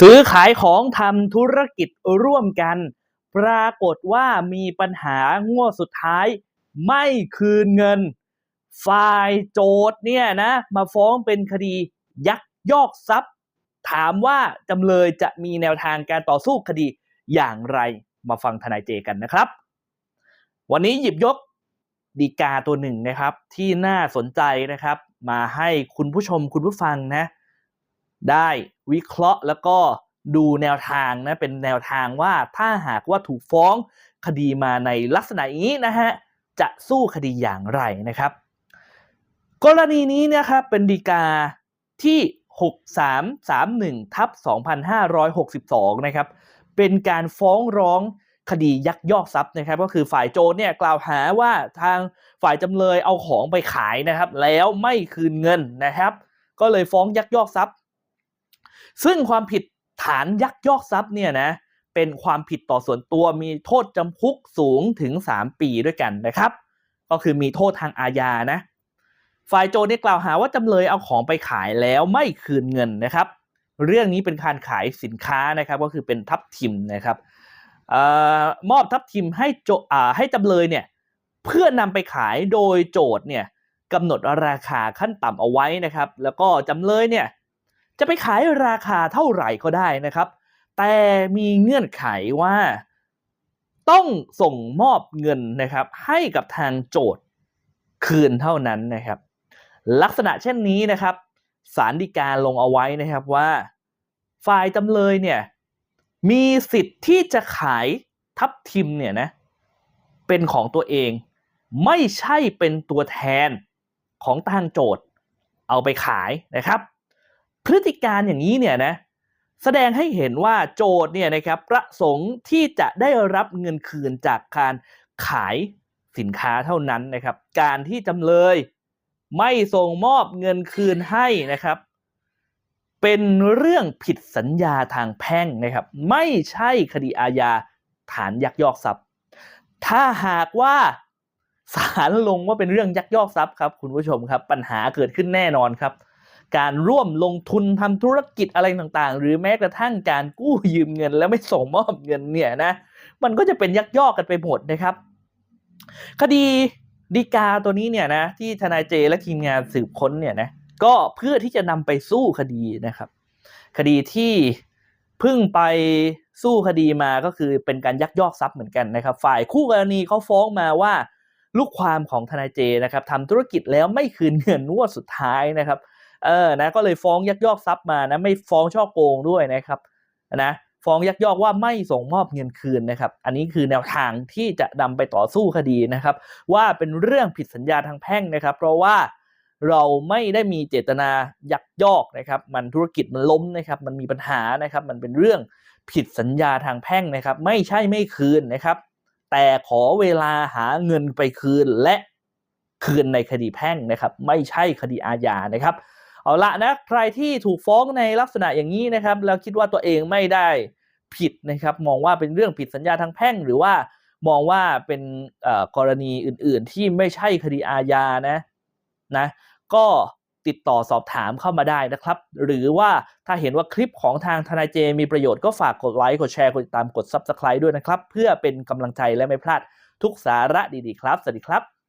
ซื้อขายของทำธุรกิจร่วมกัน ปรากฏว่ามีปัญหางวดสุดท้าย ไม่คืนเงิน ฝ่ายโจทย์เนี่ยนะ มาฟ้องเป็นคดียักยอกทรัพย์ ถามว่าจำเลยจะมีแนวทางการต่อสู้คดีอย่างไรมาฟังทนายเจกันนะครับ วันนี้หยิบยกดีกาตัวหนึ่งนะครับ ที่น่าสนใจนะครับ มาให้คุณผู้ชมคุณผู้ฟังนะ ได้วิเคราะห์แล้วก็ดูแนวทางนะเป็นแนวทางว่าถ้าหากว่าถูกฟ้องคดีมาในลักษณะนี้นะฮะจะสู้คดีอย่างไรนะครับ กรณีนี้นะครับเป็นดีกาที่ 6331ทับ2562 นะครับ เป็นการฟ้องร้องคดียักยอกทรัพย์นะครับ ก็คือฝ่ายโจทย์เนี่ยกล่าวหาว่าทางฝ่ายจำเลยเอาของไปขายนะครับ แล้วไม่คืนเงินนะครับ ก็เลยฟ้องยักยอกทรัพย์ ซึ่งความผิดฐานยักยอกทรัพย์เนี่ยนะเป็นความผิดต่อส่วนตัวมีโทษจำคุกสูงถึง 3 ปีด้วยกันนะครับ ก็คือมีโทษทางอาญานะฝ่ายโจทย์เนี่ยกล่าวหาว่าจำเลยเอาของไปขายแล้วไม่คืนเงินนะครับ เรื่องนี้เป็นการขายสินค้านะครับก็คือเป็นทับทิมนะครับออมอบทับทิมให้โจอ่าให้จำเลยเนี่ยเพื่อนำไปขายโดยโจทย์เนี่ยกำหนดราคาขั้นต่ำเอาไว้นะครับ แล้วก็จำเลยเนี่ย จะไปขายราคาเท่าไหร่ก็ได้นะครับ แต่มีเงื่อนไขว่าต้องส่งมอบเงินนะครับ ให้กับทางโจทย์คืนเท่านั้นนะครับ ลักษณะเช่นนี้นะครับสารดีกาลงเอาไว้นะครับว่า ฝ่ายจำเลยเนี่ยมีสิทธิ์ที่จะขายทับทิมเนี่ยนะเป็นของตัวเอง ไม่ใช่เป็นตัวแทนของทางโจทย์เอาไปขายนะครับ พฤติการอย่างนี้เนี่ยนะแสดงให้เห็นว่าโจทย์เนี่ยนะครับประสงค์ที่จะได้รับเงินคืนจากการขายสินค้าเท่านั้นนะครับ การที่จำเลยไม่ส่งมอบเงินคืนให้นะครับ เป็นเรื่องผิดสัญญาทางแพ่งนะครับ ไม่ใช่คดีอาญาฐานยักยอกทรัพย์ ถ้าหากว่าศาลลงว่าเป็นเรื่องยักยอกทรัพย์ครับ คุณผู้ชมครับ ปัญหาเกิดขึ้นแน่นอนครับ การร่วมลงทุนทำธุรกิจอะไรต่างๆ หรือแม้กระทั่งการกู้ยืมเงิน แล้วไม่ส่งมอบเงินเนี่ยนะมันก็จะเป็นยักยอกกันไปหมดนะครับ คดีดีกาตัวนี้เนี่ยนะที่ทนายเจและทีมงานสืบค้นเนี่ยนะก็เพื่อที่จะนำไปสู้คดีนะครับ คดีที่เพิ่งไปสู้คดีมาก็คือเป็นการยักยอกทรัพย์เหมือนกันนะครับ ฝ่ายคู่กรณีเขาฟ้องมาว่าลูกความของทนายเจนะครับทำธุรกิจแล้วไม่คืนเงินงวดสุดท้ายนะครับ เออนะก็เลยฟ้องยักยอกทรัพย์มานะไม่ฟ้องช่อโกงด้วยนะครับนะฟ้องยักยอกว่าไม่ส่งมอบเงินคืนนะครับ อันนี้คือแนวทางที่จะนำไปต่อสู้คดีนะครับ ว่าเป็นเรื่องผิดสัญญาทางแพ่งนะครับ เพราะว่าเราไม่ได้มีเจตนายักยอกนะครับ มันธุรกิจมันล้มนะครับ มันมีปัญหานะครับ มันเป็นเรื่องผิดสัญญาทางแพ่งนะครับ ไม่ใช่ไม่คืนนะครับ แต่ขอเวลาหาเงินไปคืนและคืนในคดีแพ่งนะครับ ไม่ใช่คดีอาญานะครับ เอาละนะใครที่ถูกฟ้องในลักษณะอย่างนี้นะครับ แล้วคิดว่าตัวเองไม่ได้ผิดนะครับ มองว่าเป็นเรื่องผิดสัญญาทางแพ่ง หรือว่ามองว่าเป็นกรณีอื่น ๆ ที่ไม่ใช่คดีอาญานะนะก็ติดต่อสอบถามเข้ามาได้นะครับ หรือว่าถ้าเห็นว่าคลิปของทางทนายเจมีประโยชน์ก็ฝากกดไลค์ กดแชร์ กดติดตามกด Subscribe ด้วยนะครับ เพื่อเป็นกำลังใจและไม่พลาดทุกสาระดี ๆ ครับ สวัสดีครับ